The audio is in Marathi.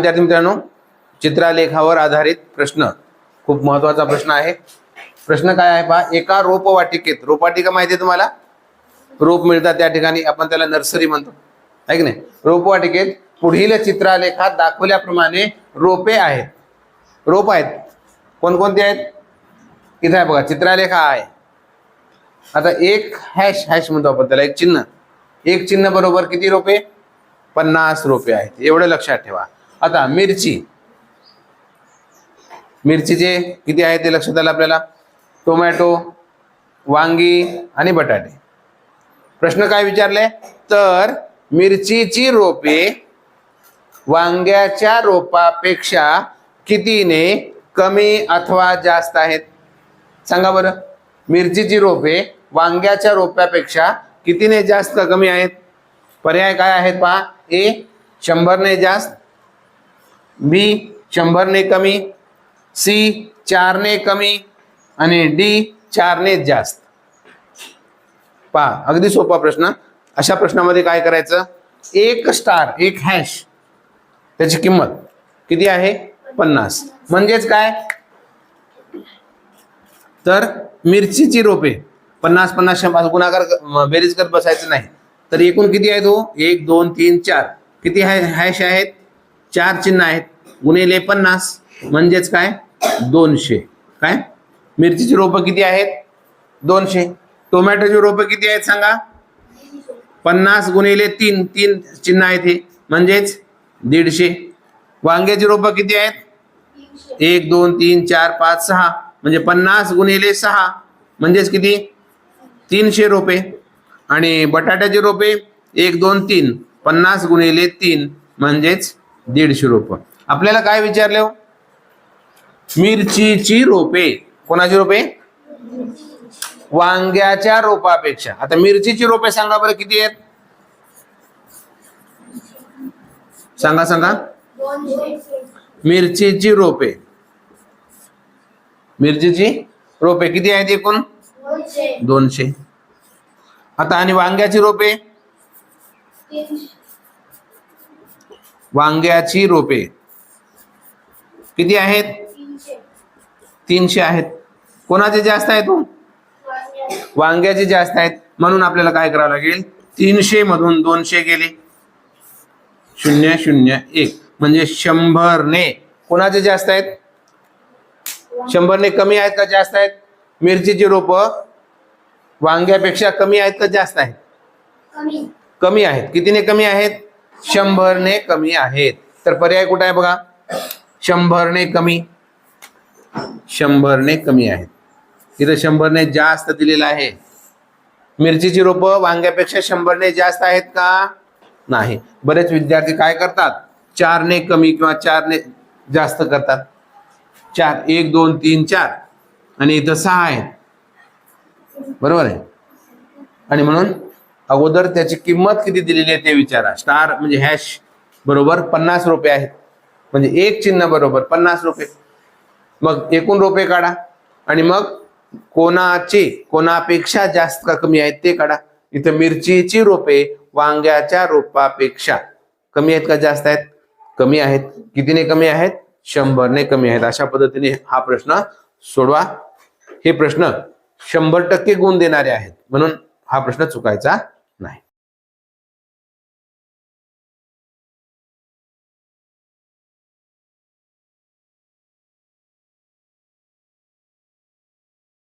विद्यार्थी मित्रांनो चित्रालेखावर आधारित प्रश्न. खूप महत्त्वाचा प्रश्न आहे. प्रश्न काय आहे पहा एका रोपवाटिकेत रोपवाटिका माहिती आहे तुम्हाला? रोप मिळतात त्या ठिकाणी आपण त्याला नर्सरी म्हणतो. आहे की नाही? रोपवाटिकेत पुढील चित्रालेखात दाखवल्याप्रमाणे रोपे आहेत. रोप आहेत. कोणकोणते आहेत? इथं आहे बघा चित्रालेख आहे. आता एक हॅश हॅश म्हणतो आपण त्याला एक चिन्ह. एक चिन्ह बरोबर किती रोपे? पन्नास रोपे आहेत. एवढं लक्षात ठेवा. आता मिरची. मिरचीचे किती आहे ते लक्षात आलं आपल्याला? टोमॅटो वांगी आणि बटाटे. प्रश्न काय विचारले? तर मिरचीची रोपे वांग्याच्या रोपापेक्षा कितीने कमी अथवा जास्त आहेत? सांगा बरं. मिरचीची रोपे वांग्याच्या रोप्यापेक्षा कितीने जास्त कमी आहेत? पर्याय काय आहेत पहा? ए शंभरने जास्त बी शंभरने कमी सी चारने कमी आणि डी चारने जास्त. पहा अगदी सोपा प्रश्न. अशा प्रश्नामध्ये काय करायचं? एक स्टार एक हॅश त्याची किंमत किती आहे? पन्नास. म्हणजेच काय? तर मिरचीची रोपे पन्नास पन्नास शंभर गुणाकार बेरीज करत बसायचं नाही. तर एकूण किती आहे तो? एक दोन तीन चार. किती हॅश आहेत? चार चिन्ह आहेत. गुणिले पन्नास म्हणजेच काय? दोनशे. काय? मिरचीची रोपं किती आहेत? दोनशे. टोमॅटोची रोपं किती आहेत सांगा? पन्नास गुणिले तीन. तीन चिन्ह आहेत हे. म्हणजेच दीडशे. वांग्याची रोपं किती आहेत? एक दोन तीन चार पाच सहा. म्हणजे पन्नास गुणिले सहा. म्हणजेच किती? तीनशे रोपे. आणि बटाट्याचे रोपे एक दोन तीन. पन्नास गुणिले तीन. म्हणजेच दीडशे रोप. आपल्याला काय विचारले हो? मिरचीची रोपे. कोणाची रोपे? वांग्याच्या रोपापेक्षा. आता मिरचीची रोपे सांगा बरं किती आहेत? सांगा सांगा. मिरचीची रोपे. मिरचीची रोपे किती आहेत एकूण? दोनशे. आता आणि वांग्याची रोपे? वांग्याची रोपे. किती आहेत? तीनशे. आहेत. कोणाचे जास्त आहेत हो? वांग्याचे जास्त आहेत. म्हणून आपल्याला काय करावं लागेल? तीनशे मधून दोनशे गेले. शून्य शून्य एक. म्हणजे शंभरने. कोणाचे जास्त आहेत? शंभरने कमी आहेत का जास्त आहेत? मिरचीची रोप वांग्यापेक्षा कमी आहेत का जास्त आहेत? कमी आहेत. कितीने कमी आहेत? शंभरने कमी आहेत. तर पर्याय कुठे आहे बघा? शंभरने कमी. शंभरने कमी आहेत. इथं शंभरने जास्त दिलेलं आहे. मिरचीची रोपं वांग्यापेक्षा शंभरने जास्त आहेत का? नाही. बरेच विद्यार्थी काय करतात? चारने कमी किंवा चारने जास्त करतात. चार एक दोन तीन चार. आणि इथं सहा आहेत. बरोबर आहे? आणि म्हणून अगोदर त्याची किंमत किती दिलेली आहे ते विचारा. स्टार म्हणजे हॅश बरोबर पन्नास रुपये आहेत. म्हणजे एक चिन्ह बरोबर पन्नास रुपये. मग एकूण रोपे काढा. आणि मग कोणाचे कोणापेक्षा जास्त का कमी आहेत ते काढा. इथं मिरचीची रोपे वांग्याच्या रोपापेक्षा कमी आहेत का जास्त आहेत? कमी आहेत. कितीने कमी आहेत? शंभरने कमी आहेत. अशा पद्धतीने हा प्रश्न सोडवा. हे प्रश्न शंभर टक्के गुण देणारे आहेत. म्हणून हा प्रश्न चुकायचा